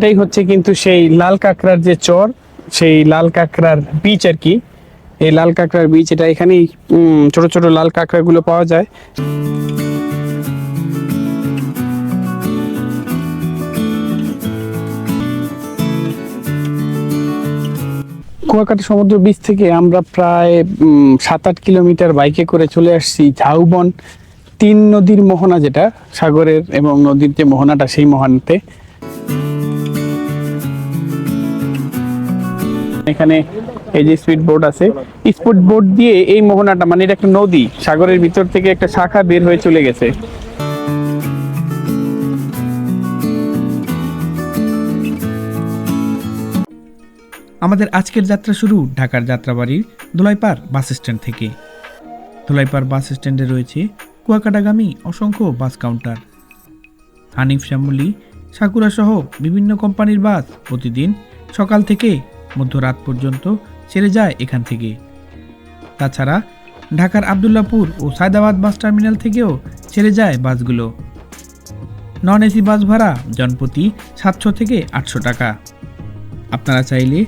এটাই হচ্ছে কিন্তু সেই লাল কাঁকড়ার যে চর, সেই লাল কাঁকড়ার বীজ আর কি, এই লাল কাঁকড়ার বীজ এটা এখানেই ছোট ছোট লাল কাঁকড়াগুলো পাওয়া যায়। কুয়াকাটা সমুদ্র বীচ থেকে আমরা প্রায় সাত আট কিলোমিটার বাইকে করে চলে আসছি ঝাউবন, তিন নদীর মোহনা যেটা, সাগরের এবং নদীর যে মোহনাটা সেই মোহনাতে। এখানে এই যে স্পিড বোট আছে স্পিড বোট দিয়ে এই মোহনাটা মানে এটা একটা নদী, সাগরের ভিতর থেকে একটা শাখা বের হয়ে চলে গেছে। আমাদের আজকের যাত্রা শুরু ঢাকার যাত্রাবাড়ির দোলাইপাড় বাস স্ট্যান্ড থেকে। দোলাইপাড় বাস স্ট্যান্ডে রয়েছে কুয়াকাটাগামী অসংখ্য বাস কাউন্টার। হানিফ, শ্যামলি সাকুরা সহ বিভিন্ন কোম্পানির বাস প্রতিদিন সকাল থেকে মধ্যরাত পর্যন্ত ছেড়ে যায় এখান থেকে। তাছাড়া ঢাকার আবদুল্লাপুর ও সায়দাবাদ বাস টার্মিনাল থেকেও ছেড়ে যায় বাসগুলো। নন এসি বাস ভাড়া জনপ্রতি সাতশো থেকে আটশো টাকা। আপনারা চাইলে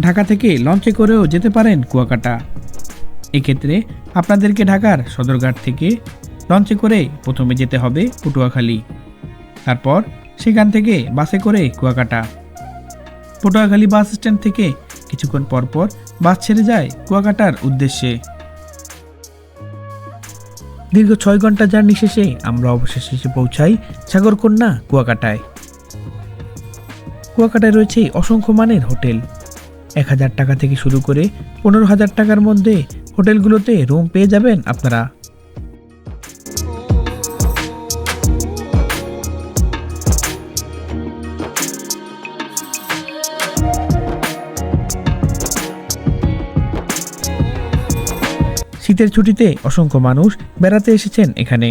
ঢাকা থেকে লঞ্চে করেও যেতে পারেন কুয়াকাটা। এক্ষেত্রে আপনাদেরকে ঢাকার সদরঘাট থেকে লঞ্চে করে প্রথমে যেতে হবে পটুয়াখালী। তারপর সেখান থেকে বাসে করে কুয়াকাটা। পটুয়াখালী বাস স্ট্যান্ড থেকে কিছুক্ষণ পরপর বাস ছেড়ে যায় কুয়াকাটার উদ্দেশ্যে। দীর্ঘ ছয় ঘণ্টা জার্নি শেষে আমরা অবশেষে এসে পৌঁছাই সাগরকন্যা কুয়াকাটায়। কুয়াকাটায় রয়েছে অসংখ্য মানের হোটেল। এক হাজার টাকা থেকে শুরু করে পনেরো হাজার টাকার মধ্যে হোটেলগুলোতে রুম পেয়ে যাবেন আপনারা। শীতের ছুটিতে অসংখ্য মানুষ বেড়াতে এসেছেন এখানে।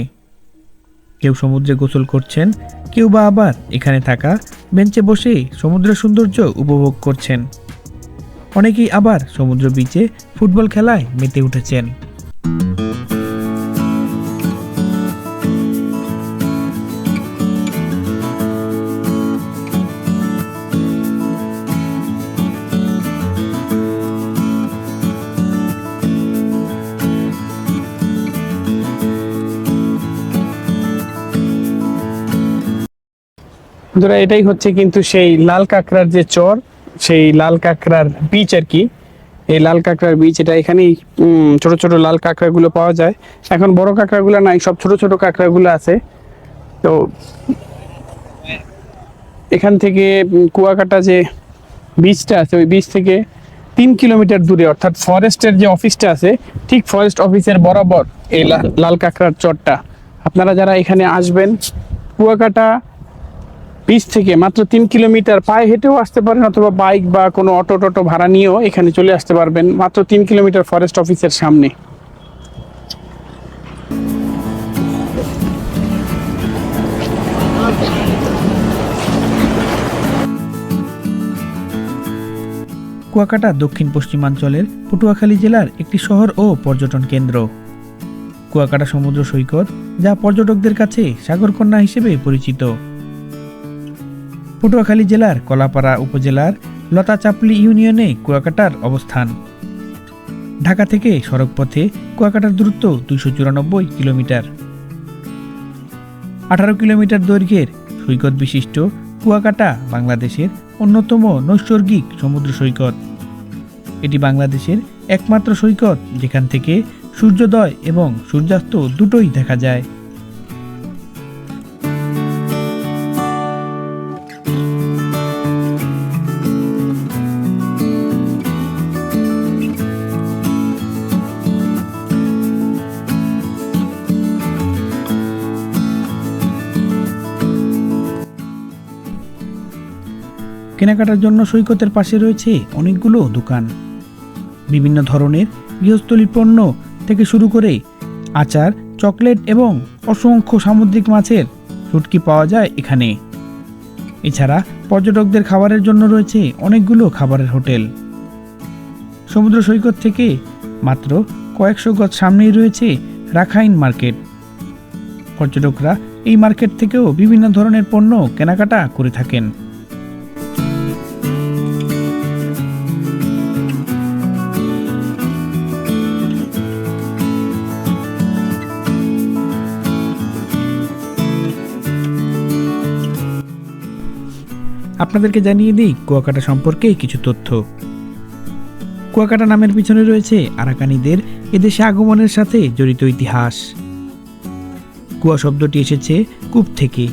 কেউ সমুদ্রে গোসল করছেন, কেউ বা আবার এখানে থাকা বেঞ্চে বসে সমুদ্রের সৌন্দর্য উপভোগ করছেন। অনেকেই আবার সমুদ্র বিচে ফুটবল খেলায় মেতে উঠেছেন। বন্ধুরা, এটাই হচ্ছে কিন্তু সেই লাল কাঁকড়ার যে চর, সেই লাল কাঁকড়ার বীজ আর কি। এই লাল কাঁকড়ার বীজ, এটা এখানেই ছোট ছোট লাল কাঁকড়াগুলো পাওয়া যায়। এখন বড় কাঁকড়াগুলো নাই, সব ছোট ছোট কাঁকড়াগুলো আছে। তো এখান থেকে কুয়াকাটা যে বীজটা আছে, ওই বীজ থেকে তিন কিলোমিটার দূরে, অর্থাৎ ফরেস্টের যে অফিসটা আছে, ঠিক ফরেস্ট অফিসের বরাবর এই লাল কাঁকড়ার চরটা। আপনারা যারা এখানে আসবেন, কুয়াকাটা বিচ থেকে মাত্র তিন কিলোমিটার পায়ে হেঁটেও আসতে পারেন অথবা বাইক বা কোনো অটো টটো ভাড়া নিয়েও এখানে চলে আসতে পারবেন মাত্র তিন কিলোমিটার ফরেস্ট অফিসের সামনে। কুয়াকাটা দক্ষিণ পশ্চিমাঞ্চলের পটুয়াখালী জেলার একটি শহর ও পর্যটন কেন্দ্র। কুয়াকাটা সমুদ্র সৈকত যা পর্যটকদের কাছে সাগরকন্যা হিসেবে পরিচিত। পটুয়াখালী জেলার কলাপাড়া উপজেলার লতা চাপলি ইউনিয়নে কুয়াকাটার অবস্থান। ঢাকা থেকে সড়কপথে কুয়াকাটার দূরত্ব দুইশো চুরানব্বই কিলোমিটার। আঠারো কিলোমিটার দৈর্ঘ্যের সৈকত বিশিষ্ট কুয়াকাটা বাংলাদেশের অন্যতম নৈসর্গিক সমুদ্র সৈকত। এটি বাংলাদেশের একমাত্র সৈকত যেখান থেকে সূর্যোদয় এবং সূর্যাস্ত দুটোই দেখা যায়। কেনাকাটার জন্য সৈকতের পাশে রয়েছে অনেকগুলো দোকান। বিভিন্ন ধরনের গৃহস্থলী পণ্য থেকে শুরু করে আচার, চকলেট এবং অসংখ্য সামুদ্রিক মাছের শুটকি পাওয়া যায় এখানে। এছাড়া পর্যটকদের খাবারের জন্য রয়েছে অনেকগুলো খাবারের হোটেল। সমুদ্র সৈকত থেকে মাত্র কয়েকশো গজ সামনেই রয়েছে রাখাইন মার্কেট। পর্যটকরা এই মার্কেট থেকেও বিভিন্ন ধরনের পণ্য কেনাকাটা করে থাকেন। আপনাদেরকে জানিয়ে দিই, কুয়াকাটা সম্পর্কে কিছু তথ্য। কুয়াকাটা নামের পিছনে রয়েছে আরাকানিদের এদেশে আগমনের সাথে জড়িত ইতিহাস। কুয়া শব্দটি এসেছে কূপ থেকে।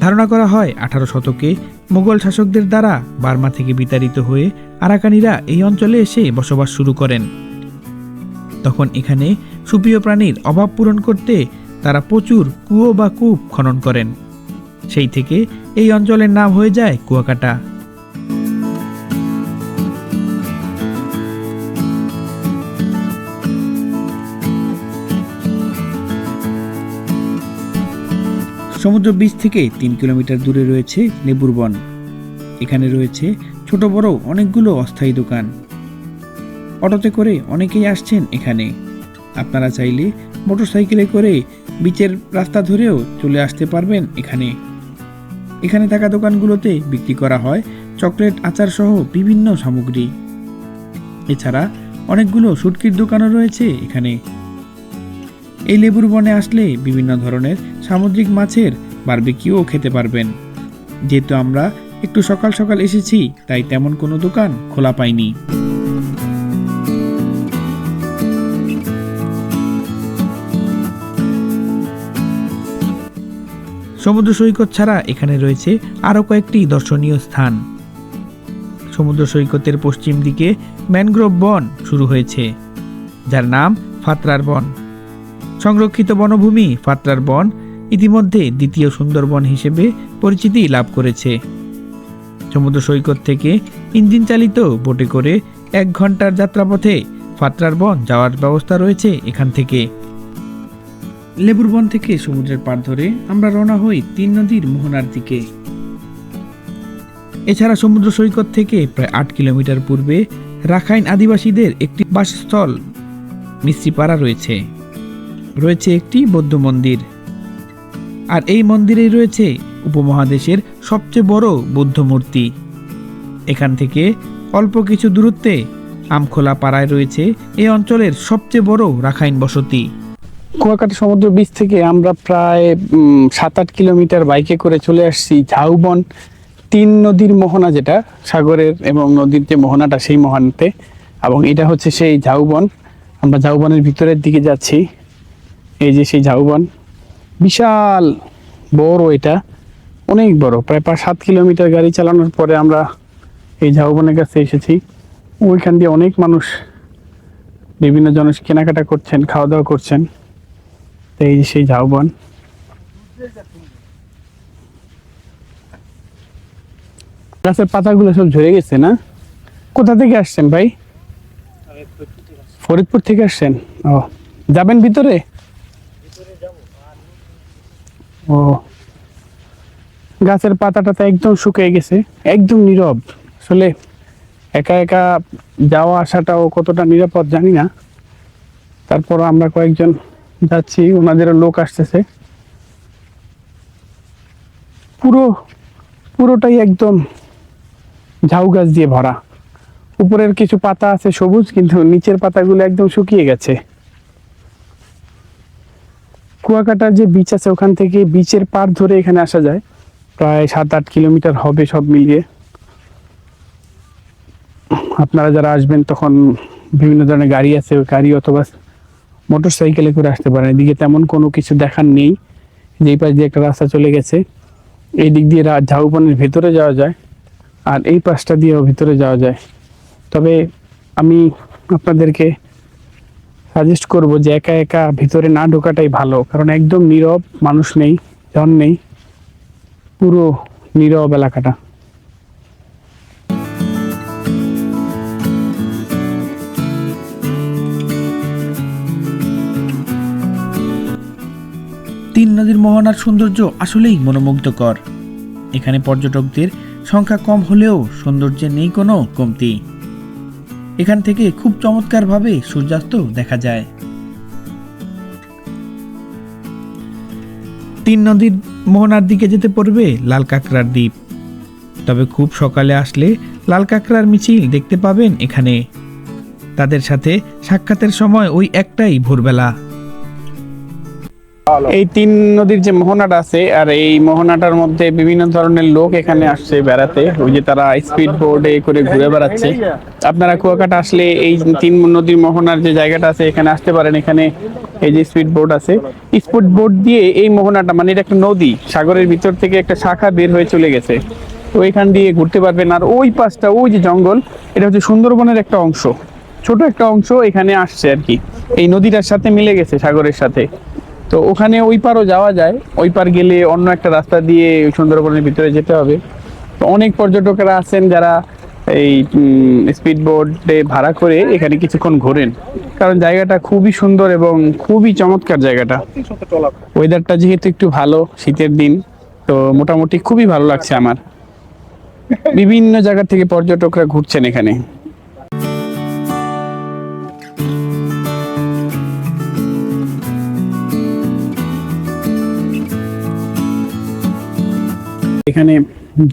ধারণা করা হয়, আঠারো শতকে মুঘল শাসকদের দ্বারা বার্মা থেকে বিতাড়িত হয়ে আরাকানিরা এই অঞ্চলে এসে বসবাস শুরু করেন। তখন এখানে সুপ্রিয় প্রাণীর অভাব পূরণ করতে তারা প্রচুর কুয়ো বা কূপ খনন করেন। সেই থেকে এই অঞ্চলের নাম হয়ে যায় কুয়াকাটা। সমুদ্র বীচ থেকে তিন কিলোমিটার দূরে রয়েছে লেবুর বন এখানে রয়েছে ছোট বড় অনেকগুলো অস্থায়ী দোকান। অটোতে করে অনেকেই আসছেন এখানে। আপনারা চাইলে মোটরসাইকেলে করে বিচের রাস্তা ধরেও চলে আসতে পারবেন এখানে। এখানে থাকা দোকানগুলোতে বিক্রি করা হয় চকলেট আচার সহ বিভিন্ন সামগ্রী। এছাড়া অনেকগুলো সুটকির দোকানও রয়েছে এখানে। এই লেবুর বনে আসলে বিভিন্ন ধরনের সামুদ্রিক মাছের বারবিকিউও খেতে পারবেন। যেহেতু আমরা একটু সকাল সকাল এসেছি, তাই তেমন কোনো দোকান খোলা পাইনি। সমুদ্র সৈকত ছাড়া এখানে রয়েছে আরও কয়েকটি দর্শনীয় স্থান। সমুদ্র সৈকতের পশ্চিম দিকে ম্যানগ্রোভ বন শুরু হয়েছে, যার নাম ফাতরার বন। সংরক্ষিত বনভূমি ফাতরার বন ইতিমধ্যে দ্বিতীয় সুন্দরবন হিসেবে পরিচিতি লাভ করেছে। সমুদ্র সৈকত থেকে ইঞ্জিন চালিত বোটে করে এক ঘণ্টার যাত্রাপথে ফাতরার বন যাওয়ার ব্যবস্থা রয়েছে এখান থেকে। লেবুর বন থেকে সমুদ্রের পাড় ধরে আমরা রওনা হই তিন নদীর মোহনার দিকে। এছাড়া সমুদ্র সৈকত থেকে প্রায় আট কিলোমিটার পূর্বে রাখাইন আদিবাসীদের একটি বাসস্থল মিস্ত্রিপাড়া রয়েছে। রয়েছে একটি বৌদ্ধ মন্দির। আর এই মন্দিরেই রয়েছে উপমহাদেশের সবচেয়ে বড় বৌদ্ধ মূর্তি। এখান থেকে অল্প কিছু দূরত্বে আমখোলা পাড়ায় রয়েছে এই অঞ্চলের সবচেয়ে বড় রাখাইন বসতি। কুয়াকাটা সমুদ্র বীচ থেকে আমরা প্রায় সাত আট কিলোমিটার বাইকে করে চলে আসছি ঝাউবন, তিন নদীর মোহনা যেটা, সাগরের এবং নদীর যে মোহনাটা সেই মোহনাতে। এবং এটা হচ্ছে সেই ঝাউবন। আমরা ঝাউবনের ভিতরের দিকে যাচ্ছি। এই যে সেই ঝাউবন। বিশাল বড় এটা। অনেক বড়। প্রায় পাঁচ, সাত কিলোমিটার গাড়ি চালানোর পরে আমরা এই ঝাউবনের কাছে এসেছি। ওইখান দিয়ে অনেক মানুষ, বিভিন্ন জন কেনাকাটা করছেন খাওয়া দাওয়া করছেন। তো এই সেই ঝাউবন। গাছের পাতাগুলো সব ঝরে গেছে না? কোথা থেকে আসছেন ভাই? ফরিদপুর থেকে আসছেন? ও, যাবেন ভিতরে? ও, গাছের পাতাটা তো একদম শুকিয়ে গেছে, একদম নীরব। আসলে একা একা যাওয়া আসাটাও কতটা নিরাপদ জানি না। তারপর আমরা কয়েকজন যাচ্ছি, ওনাদেরও লোক আসতেছে। পুরো, পুরোটাই একদম ঝাউ গাছ দিয়ে ভরা। উপরের কিছু পাতা আছে সবুজ, কিন্তু নিচের পাতাগুলো একদম শুকিয়ে গেছে। কুয়াকাটার যে বিচ আছে, ওখান থেকে বিচের পার ধরে এখানে আসা যায়। প্রায় সাত আট কিলোমিটার হবে সব মিলিয়ে। আপনারা যারা আসবেন, তখন বিভিন্ন ধরনের গাড়ি আছে, গাড়ি অথবা মোটর সাইকেলে করে আসতে পারেন। এদিকে তেমন কোনো কিছু দেখার নেই। যেই পাশ দিয়ে একটা রাস্তা চলে গেছে, এই দিক দিয়ে ঝাউবনের ভেতরে যাওয়া যায় আর এই পাশটা দিয়েও ভিতরে যাওয়া যায়। তবে আমি আপনাদেরকে সাজেস্ট করব যে একা একা ভিতরে না ঢোকাটাই ভালো, কারণ একদম নীরব মানুষ নেই, জন নেই, পুরো নীরব এলাকাটা। নদীর মোহনার সৌন্দর্য আসলেই মনোমুগ্ধকর। এখানে পর্যটকদের সংখ্যা কম হলেও সৌন্দর্যে নেই কোনো কমতি। এখান থেকে খুব চমৎকারভাবে সূর্যাস্ত দেখা যায়। তিন নদীর মোহনার দিকে যেতে পড়বে লাল কাঁকড়ার দ্বীপ। তবে খুব সকালে আসলে লাল কাঁকড়ার মিছিল দেখতে পাবেন এখানে। তাদের সাথে সাক্ষাতের সময় ওই একটাই ভোরবেলা। এই তিন নদীর যে মোহনাটা আছে, আর এই মোহনাটার মধ্যে বিভিন্ন ধরনের লোক এখানে আসছে বেড়াতে। ওই যে তারা স্পিড বোর্ডে করে ঘুরে বেড়াচ্ছে। আপনারা কুয়াকাটা আসলে এই তিন নদীর মোহনার যে জায়গাটা আছে, এখানে আসতে পারেন। এখানে এই যে স্পিড বোর্ড আছে। স্পিড বোর্ড দিয়ে এই মোহনাটা মানে এটা একটা নদী, সাগরের ভিতর থেকে একটা শাখা বের হয়ে চলে গেছে। তো ওইখান দিয়ে ঘুরতে পারবেন। আর ওই পাশটা, ওই যে জঙ্গল, এটা হচ্ছে সুন্দরবনের একটা অংশ। ছোট একটা অংশ এখানে আসছে আর কি। এই নদীটার সাথে মিলে গেছে সাগরের সাথে। তো ওখানে ওই পারও যাওয়া যায়। ওই পার গেলে অন্য একটা রাস্তা দিয়ে সুন্দরবনের ভিতরে যেতে হবে। তো অনেক পর্যটকেরা আছেন যারা এই স্পিড বোর্ডে ভাড়া করে এখানে কিছুক্ষণ ঘোরেন। কারণ জায়গাটা খুবই সুন্দর এবং খুবই চমৎকার জায়গাটা। ওয়েদারটা যেহেতু একটু ভালো শীতের দিন, তো মোটামুটি খুবই ভালো লাগছে আমার। বিভিন্ন জায়গা থেকে পর্যটকরা ঘুরছেন এখানে। এখানে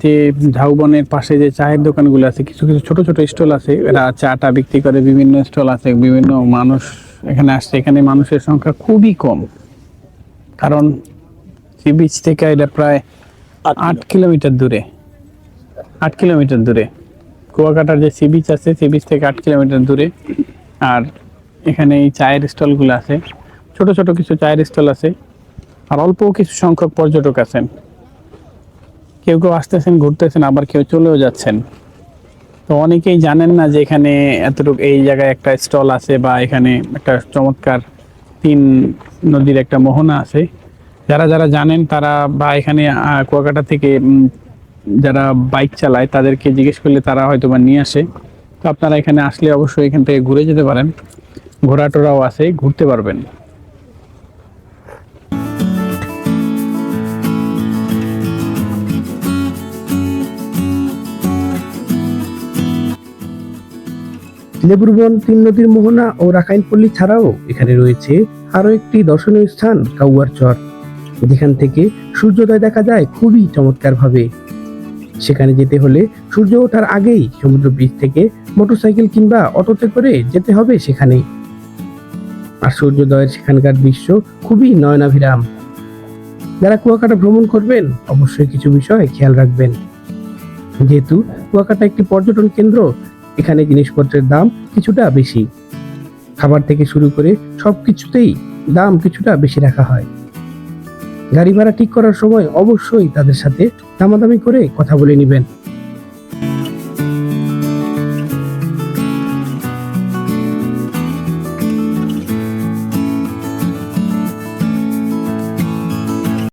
যে ঝাউবনের পাশে যে চায়ের দোকানগুলো আছে কিছু কিছু ছোট ছোট স্টল আছে এরা চাটা বিক্রি করে বিভিন্ন স্টল আছে বিভিন্ন মানুষ এখানে আসছে। এখানে মানুষের সংখ্যা খুবই কম। কারণ সি বিচ থেকে এটা প্রায় আট কিলোমিটার দূরে। আট কিলোমিটার দূরে। কুয়াকাটার যে সি বিচ আছে সি বিচ থেকে আট কিলোমিটার দূরে। আর এখানে এই চায়ের স্টলগুলো আছে। ছোট ছোট কিছু চায়ের স্টল আছে। আর অল্প কিছু সংখ্যক পর্যটক আছেন। কেউ কেউ আসতেছেন, ঘুরতেছেন, আবার কেউ চলেও যাচ্ছেন। তো অনেকেই জানেন না যে এখানে এতটুকু এই জায়গায় একটা স্টল আছে বা এখানে একটা চমৎকার তিন নদীর একটা মোহনা আছে। যারা যারা জানেন তারা বা এখানে কুয়াকাটা থেকে যারা বাইক চালায় তাদেরকে জিজ্ঞেস করলে তারা হয়তো বা নিয়ে আসে। তো আপনারা এখানে আসলে অবশ্যই এখান থেকে ঘুরে যেতে পারেন। ঘোরা টোরাও আছে, ঘুরতে পারবেন। লেবুরবন তিন নদীর মোহনা ও রাখাইনপল্লী ছাড়াও এখানে রয়েছে আরও একটি দর্শনীয় স্থান, কাউয়ার চর। যেখান থেকে সূর্যোদয় দেখা যায় খুবই চমৎকার ভাবে সেখানে যেতে হলে সূর্য ওঠার আগেই সমুদ্র ব্রিজ থেকে মোটরসাইকেল কিংবা অটোতে করে যেতে হবে সেখানে। আর সূর্যোদয়ের সেখানকার দৃশ্য খুবই নয়নাভিরাম। যারা কুয়াকাটা ভ্রমণ করবেন, অবশ্যই কিছু বিষয় খেয়াল রাখবেন। যেহেতু কুয়াকাটা একটি পর্যটন কেন্দ্র এখানে জিনিসপত্রের দাম কিছুটা বেশি। খাবার থেকে শুরু করে সব কিছুতেই দাম কিছুটা বেশি রাখা হয়। গাড়ি ভাড়া ঠিক করার সময় অবশ্যই তাদের সাথে দামাদামি করে কথা বলে নেবেন।